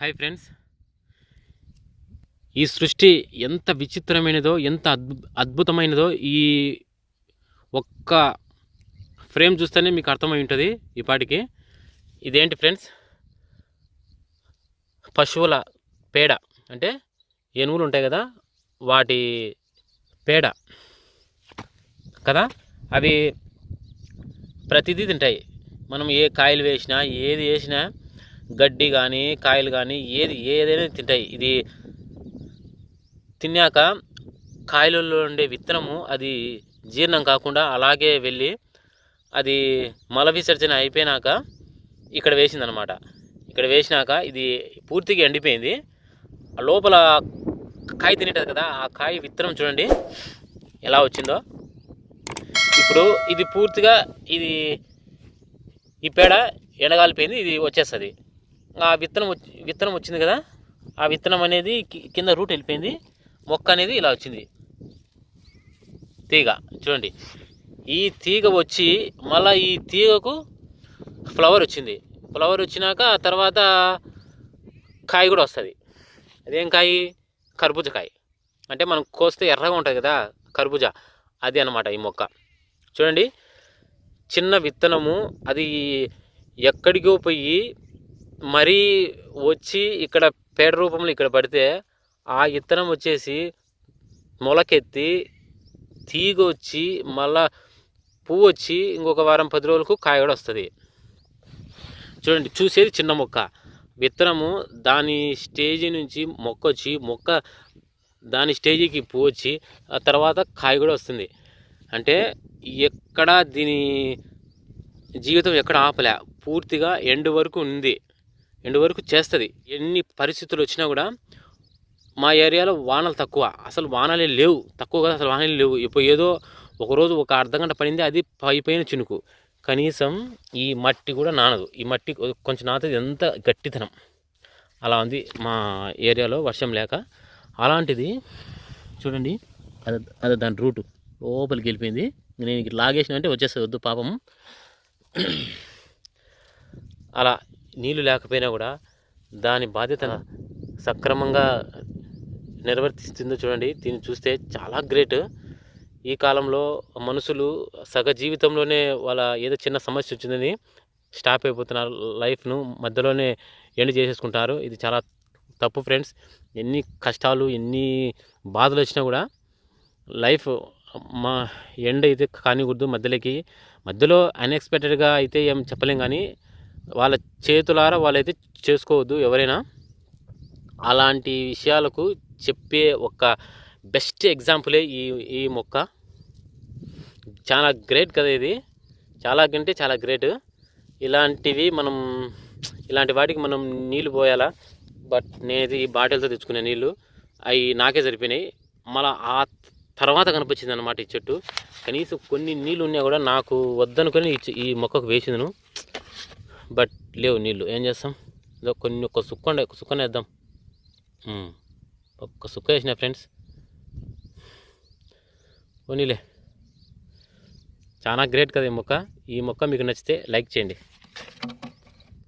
Hi friends ఈ సృష్టి ఎంత విచిత్రమైనదో ఎంత అద్భు అద్భుతమైనదో ఈ ఒక్క ఫ్రేమ్ చూస్తేనే మీకు అర్థమై ఉంటుంది ఈ పాటికి. ఇదేంటి ఫ్రెండ్స్ పశువుల పేడ. అంటే ఏనుగులు ఉంటాయి కదా వాటి పేడ. కదా? అవి ప్రతిదీ తింటాయి. మనం ఏ కాయలు వేసినా ఏది వేసినా గడ్డి కానీ కాయలు కానీ ఏది ఏదైనా తింటాయి. ఇది తిన్నాక కాయలలో ఉండే విత్తనము అది జీర్ణం కాకుండా అలాగే వెళ్ళి అది మల విసర్జన అయిపోయినాక ఇక్కడ వేసిందనమాట. ఇక్కడ వేసినాక ఇది పూర్తిగా ఎండిపోయింది. ఆ లోపల కాయ తినేటది కదా ఆ కాయ విత్తనం చూడండి ఎలా వచ్చిందో. ఇప్పుడు ఇది పూర్తిగా ఇది ఈ పేడ ఎండగాలిపోయింది ఇది వచ్చేస్తుంది. ఆ విత్తనం విత్తనం వచ్చింది కదా? ఆ విత్తనం అనేది కింద రూట్ వెళ్ళిపోయింది. మొక్క అనేది ఇలా వచ్చింది. తీగ చూడండి. ఈ తీగ వచ్చి మళ్ళీ ఈ తీగకు ఫ్లవర్ వచ్చింది. ఫ్లవర్ వచ్చినాక ఆ తర్వాత కాయ కూడా వస్తుంది. అదేం కాయ? కర్బూజ కాయ. అంటే మనం కోస్తే ఎర్రగా ఉంటుంది కదా కర్బూజా. అది అన్నమాట ఈ మొక్క. చూడండి. చిన్న విత్తనము అది ఎక్కడికో పోయి మరీ వచ్చి ఇక్కడ పేడ రూపంలో ఇక్కడ పడితే ఆ విత్తనం వచ్చేసి మొలకెత్తి తీగ వచ్చి మళ్ళా పువ్వు వచ్చి ఇంకొక వారం పది రోజులకు కాయ కూడా వస్తుంది. చూడండి చూసేది చిన్న మొక్క. విత్తనము దాని స్టేజీ నుంచి మొక్క వచ్చి మొక్క దాని స్టేజీకి పువ్వు వచ్చి ఆ తర్వాత కాయ కూడా వస్తుంది. అంటే ఎక్కడ దీని జీవితం ఎక్కడ ఆపలే. పూర్తిగా ఎండ్ వరకు ఉంది. ఎండు వరకు చేస్తుంది. ఎన్ని పరిస్థితులు వచ్చినా కూడా మా ఏరియాలో వానలు తక్కువ. అసలు వానలే లేవు. తక్కువ కదా అసలు వానలే లేవు. ఇప్పుడు ఏదో ఒకరోజు ఒక అర్ధ గంట పడింది అది పైపోయిన చినుకు. కనీసం ఈ మట్టి కూడా నానదు. ఈ మట్టి కొ- కొంచెం నాతది ఎంత గట్టితనం అలా ఉంది మా ఏరియాలో వర్షం లేక. అలాంటిది చూడండి అది అది దాని రూటు. లోపలికి వెళ్ళిపోయింది. నేను ఇట్లా లాగేసిన అంటే వచ్చేస్తుంది వద్దు పాపం. అలా నీళ్ళు లేకపోయినా కూడా దాని బాధ్యత సక్రమంగా నిర్వర్తిస్తుందో చూడండి. దీన్ని చూస్తే చాలా గ్రేట్. ఈ కాలంలో మనుషులు సగ జీవితంలోనే వాళ్ళ ఏదో చిన్న సమస్య వచ్చిందని స్టాప్ అయిపోతున్నారు. లైఫ్ను మధ్యలోనే ఎండ్ చేసేసుకుంటారు. ఇది చాలా తప్పు ఫ్రెండ్స్. ఎన్ని కష్టాలు ఎన్ని బాధలు వచ్చినా కూడా లైఫ్ మా ఎండ్ అయితే కానికూడదు మధ్యలోకి మధ్యలో అన్ఎక్స్పెక్టెడ్గా అయితే ఏం చెప్పలేం కానీ వాళ్ళ చేతులారా వాళ్ళైతే చేసుకోవద్దు ఎవరైనా. అలాంటి విషయాలకు చెప్పే ఒక బెస్ట్ ఎగ్జాంపులే ఈ ఈ మొక్క. చాలా గ్రేట్ కదా ఇది. చాలా కంటే చాలా గ్రేట్. ఇలాంటివి మనం ఇలాంటి వాటికి మనం నీళ్ళు పోయాలా? బట్ నేనైతే ఈ బాటిల్తో తెచ్చుకునే నీళ్ళు అవి నాకే సరిపోయినాయి. మళ్ళీ ఆ తర్వాత కనిపించింది అనమాట ఈ చెట్టు. కనీసం కొన్ని నీళ్ళు ఉన్నా కూడా నాకు వద్దనుకొని ఈ ఈ మొక్కకు వేసిందను. బట్ లేవు నీళ్ళు ఏం చేస్తాం కొన్ని ఒక సుక్క సుక్కనేద్దాం వేద్దాం ఒక్క సుక్క వేసిన ఫ్రెండ్స్ పోనీలే చాలా గ్రేట్ కదా ఈ మొక్క ఈ మొక్క మీకు నచ్చితే లైక్ చేయండి